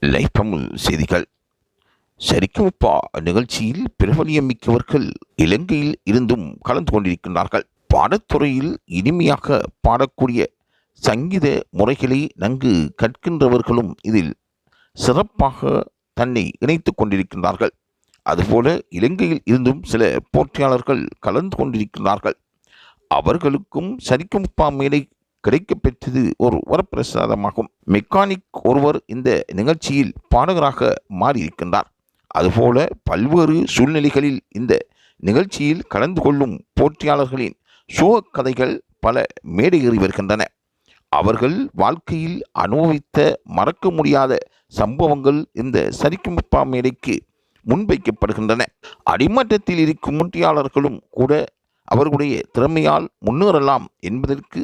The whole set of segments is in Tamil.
லைஃப் தமிழ் செய்திகள். சரிகமப்பா நிகழ்ச்சியில் பிரபலியமிக்கவர்கள் இலங்கையில் இருந்தும் கலந்து கொண்டிருக்கின்றார்கள். பாடத்துறையில் இனிமையாக பாடக்கூடிய சங்கீத முறைகளை நன்கு கற்கின்றவர்களும் இதில் சிறப்பாக தன்னை இணைத்துக் கொண்டிருக்கின்றார்கள். அதுபோல இலங்கையில் இருந்தும் சில போட்டியாளர்கள் கலந்து கொண்டிருக்கிறார்கள் அவர்களுக்கும் சரிகமப்பா மேடை கிடைக்கப்பெற்றது ஒரு வரப்பிரசாதமாகும். மெக்கானிக் ஒருவர் இந்த நிகழ்ச்சியில் பாடகராக மாறியிருக்கின்றார். அதுபோல பல்வேறு சூழ்நிலைகளில் இந்த நிகழ்ச்சியில் கலந்து கொள்ளும் போட்டியாளர்களின் சோக கதைகள் பல மேடையேறி வருகின்றன. அவர்கள் வாழ்க்கையில் அனுபவித்த மறக்க முடியாத சம்பவங்கள் இந்த சரிக்குமப்பா மேடைக்கு முன்வைக்கப்படுகின்றன. அடிமட்டத்தில் இருக்கும் போட்டியாளர்களும் கூட அவர்களுடைய திறமையால் முன்னேறலாம் என்பதற்கு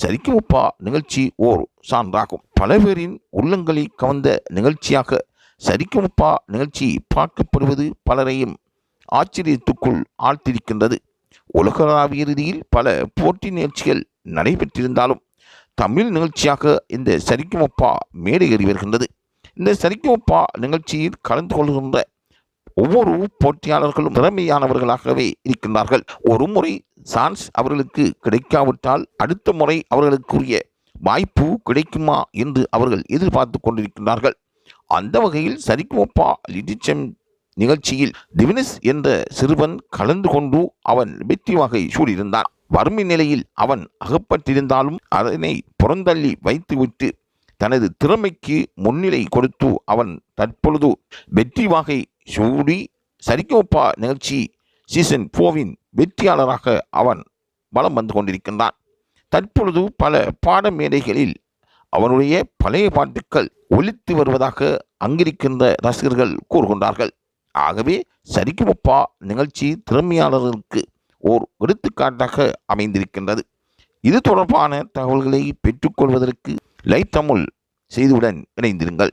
சரிக்குமுப்பா நிகழ்ச்சி ஓர் சான்றாகும். பல பேரின் உள்ளங்களை கவர்ந்த நிகழ்ச்சியாக சரிக்குமுப்பா நிகழ்ச்சி பார்க்கப்படுவது பலரையும் ஆச்சரியத்துக்குள் ஆழ்த்திருக்கின்றது உலகளாவிய ரீதியில் பல போட்டி நிகழ்ச்சிகள் நடைபெற்றிருந்தாலும் தமிழ் நிகழ்ச்சியாக இந்த சரிக்குமப்பா மேடையேறி வருகின்றது. இந்த சரிக்குமப்பா நிகழ்ச்சியில் கலந்து கொள்கின்ற ஒவ்வொரு போட்டியாளர்களும் திறமையானவர்களாகவே இருக்கின்றார்கள். ஒரு முறை சான்ஸ் அவர்களுக்கு கிடைக்காவிட்டால் அடுத்த முறை அவர்களுக்குரிய வாய்ப்பு கிடைக்குமா என்று அவர்கள் எதிர்பார்த்து கொண்டிருக்கின்றார்கள். அந்த வகையில் சரிக்குமப்பா லிட்டிச்சம் நிகழ்ச்சியில் டிவினஸ் என்ற சிறுவன் கலந்து கொண்டு அவன் வெற்றி வகை சூடியிருந்தான். வறுமை நிலையில் அவன் அகப்பட்டிருந்தாலும் அதனை புறந்தள்ளி வைத்துவிட்டு தனது திறமைக்கு முன்னிலை கொடுத்து அவன் தற்பொழுது வெற்றி வகை சூடி சரிகோப்பா நிகழ்ச்சி சீசன் போவின் வெற்றியாளராக அவன் பலம் வந்து கொண்டிருக்கின்றான். தற்பொழுது பல பாட மேடைகளில் அவனுடைய பழைய பாட்டுக்கள் ஒலித்து வருவதாக அங்கிருக்கின்ற ரசிகர்கள் கூறுகின்றார்கள். ஆகவே சரிக்குமப்பா நிகழ்ச்சி திறமையாளர்களுக்கு ஓர் எடுத்துக்காட்டாக அமைந்திருக்கின்றது. இது தொடர்பான தகவல்களை பெற்றுக்கொள்வதற்கு லைட் தமிழ் செய்தியுடன் இணைந்திருங்கள்.